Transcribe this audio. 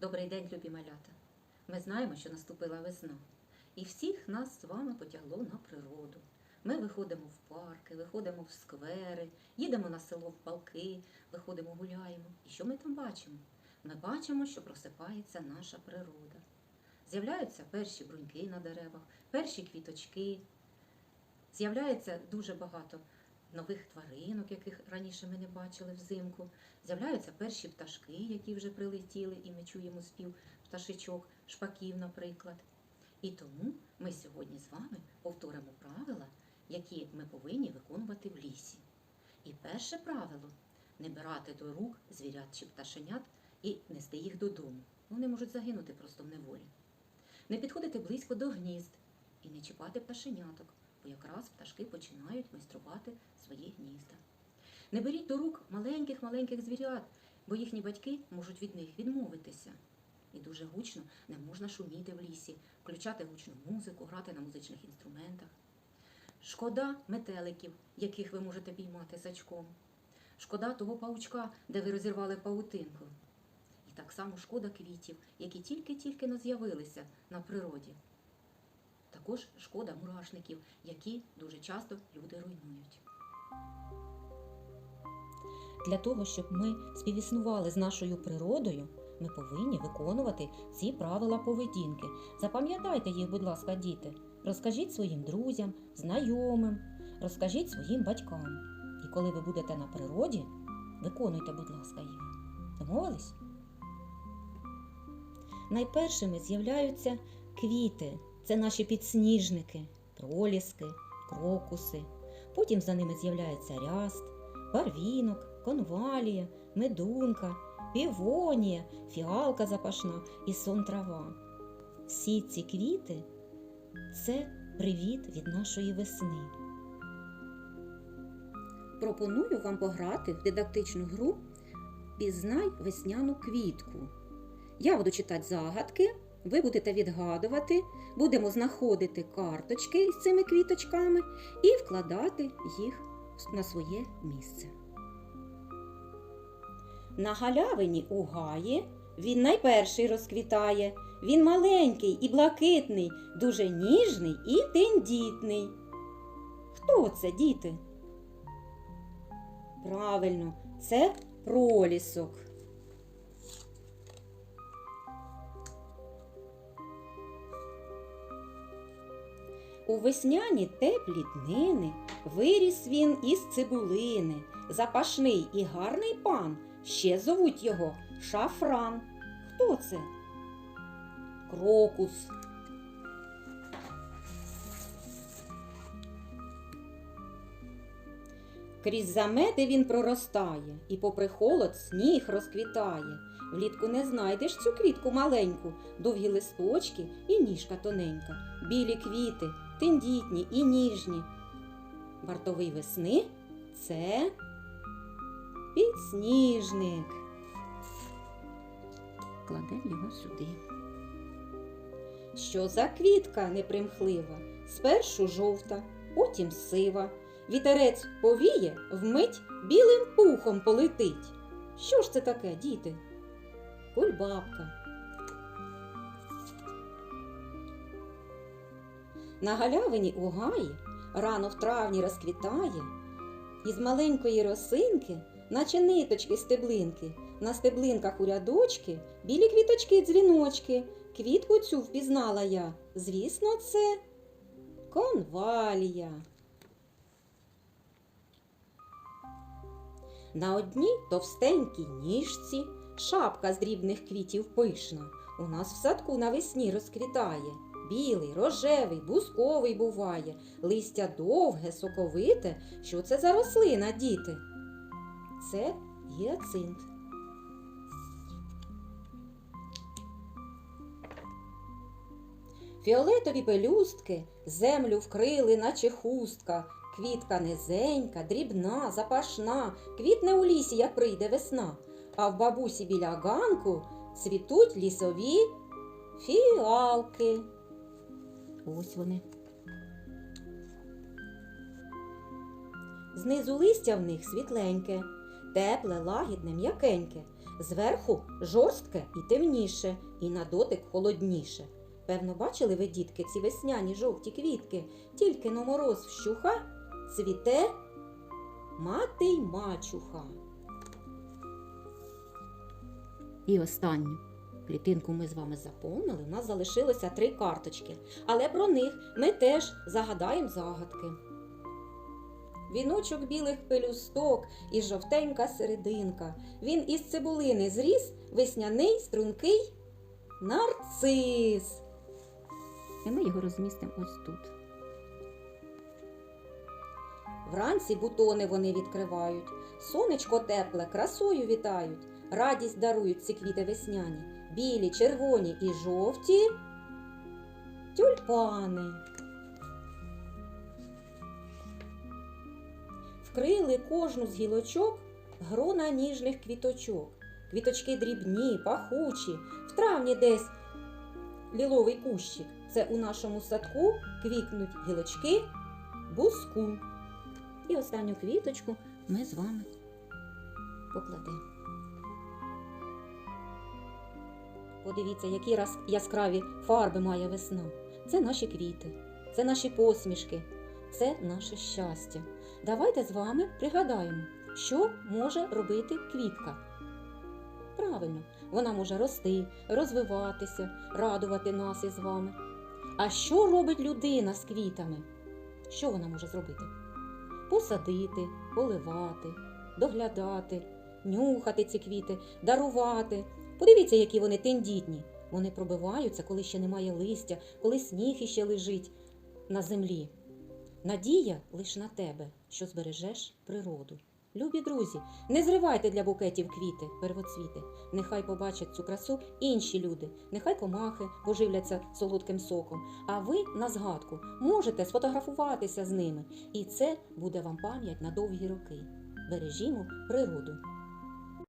Добрий день, любі малята. Ми знаємо, що наступила весна, і всіх нас з вами потягло на природу. Ми виходимо в парки, виходимо в сквери, їдемо на село в балки, виходимо, гуляємо. І що ми там бачимо? Ми бачимо, що просипається наша природа. З'являються перші бруньки на деревах, перші квіточки. З'являється дуже багато нових тваринок, яких раніше ми не бачили взимку. З'являються перші пташки, які вже прилетіли, і ми чуємо спів пташечок, шпаків, наприклад. І тому ми сьогодні з вами повторимо правила, які ми повинні виконувати в лісі. І перше правило не брати до рук звірят чи пташенят і нести їх додому. Вони можуть загинути просто в неволі. Не підходити близько до гнізд і не чіпати пташеняток, якраз пташки починають майструвати свої гнізда. Не беріть до рук маленьких-маленьких звірят, бо їхні батьки можуть від них відмовитися. І дуже гучно не можна шуміти в лісі, включати гучну музику, грати на музичних інструментах. Шкода метеликів, яких ви можете піймати сачком. Шкода того паучка, де ви розірвали паутинку. І так само шкода квітів, які тільки-тільки но з'явилися на природі. Також шкода мурашників, які дуже часто люди руйнують. Для того, щоб ми співіснували з нашою природою, ми повинні виконувати ці правила поведінки. Запам'ятайте їх, будь ласка, діти. Розкажіть своїм друзям, знайомим, розкажіть своїм батькам. І коли ви будете на природі, виконуйте, будь ласка, їх. Домовились? Найпершими з'являються квіти. Це наші підсніжники, проліски, крокуси. Потім за ними з'являється ряст, барвінок, конвалія, медунка, півонія, фіалка запашна і сон трава. Всі ці квіти це привіт від нашої весни. Пропоную вам пограти в дидактичну гру Пізнай весняну квітку. Я буду читати загадки, ви будете відгадувати, будемо знаходити карточки з цими квіточками і вкладати їх на своє місце. На галявині у гаї він найперший розквітає. Він маленький і блакитний, дуже ніжний і тендітний. Хто це, діти? Правильно, це пролісок. У весняні теплі днини виріс він із цибулини. Запашний і гарний пан, ще зовуть його шафран. Хто це? Крокус. Крізь замети він проростає, і попри холод сніг розквітає. Влітку не знайдеш цю квітку маленьку, довгі листочки і ніжка тоненька, білі квіти, тендітні і ніжні. Вартовий весни це підсніжник. Кладемо його сюди. Що за квітка непримхлива? Спершу жовта, потім сива. Вітерець повіє, вмить білим пухом полетить. Що ж це таке, діти? Кульбабка. На галявині у гаї рано в травні розквітає, із маленької росинки, наче ниточки стеблинки, на стеблинках у рядочки, білі квіточки дзвіночки. Квітку цю впізнала я. Звісно, це конвалія. На одній товстенькій ніжці шапка з дрібних квітів пишна. У нас в садку навесні розквітає. Білий, рожевий, бусковий буває, листя довге, соковите. Що це за рослина, діти? Це гіацинт. Фіолетові пелюстки землю вкрили, наче хустка. Квітка низенька, дрібна, запашна, квітне у лісі, як прийде весна. А в бабусі біля ганку цвітуть лісові фіалки. Ось вони. Знизу листя в них світленьке, тепле, лагідне, м'якеньке. Зверху жорстке і темніше, і на дотик холодніше. Певно, бачили ви, дітки, ці весняні жовті квітки, тільки но мороз вщуха, цвіте мати й мачуха. І останню клітинку ми з вами заповнили. У нас залишилося три карточки, але про них ми теж загадаємо загадки. Віночок білих пелюсток і жовтенька серединка. Він із цибулини зріс, весняний, стрункий нарцис. І ми його розмістимо ось тут. Вранці бутони вони відкривають, сонечко тепле, красою вітають, радість дарують ці квіти весняні, білі, червоні і жовті тюльпани. Вкрили кожну з гілочок грона ніжних квіточок. Квіточки дрібні, пахучі, в травні десь ліловий кущик. Це у нашому садку квітнуть гілочки буску. І останню квіточку ми з вами покладемо. Подивіться, які яскраві фарби має весна. Це наші квіти, це наші посмішки, це наше щастя. Давайте з вами пригадаємо, що може робити квітка. Правильно, вона може рости, розвиватися, радувати нас із вами. А що робить людина з квітами? Що вона може зробити? Посадити, поливати, доглядати, нюхати ці квіти, дарувати. Подивіться, які вони тендітні. Вони пробиваються, коли ще немає листя, коли сніг іще лежить на землі. Надія лиш на тебе, що збережеш природу. Любі друзі, не зривайте для букетів квіти, первоцвіти. Нехай побачать цю красу інші люди, нехай комахи поживляться солодким соком. А ви на згадку можете сфотографуватися з ними, і це буде вам пам'ять на довгі роки. Бережімо природу.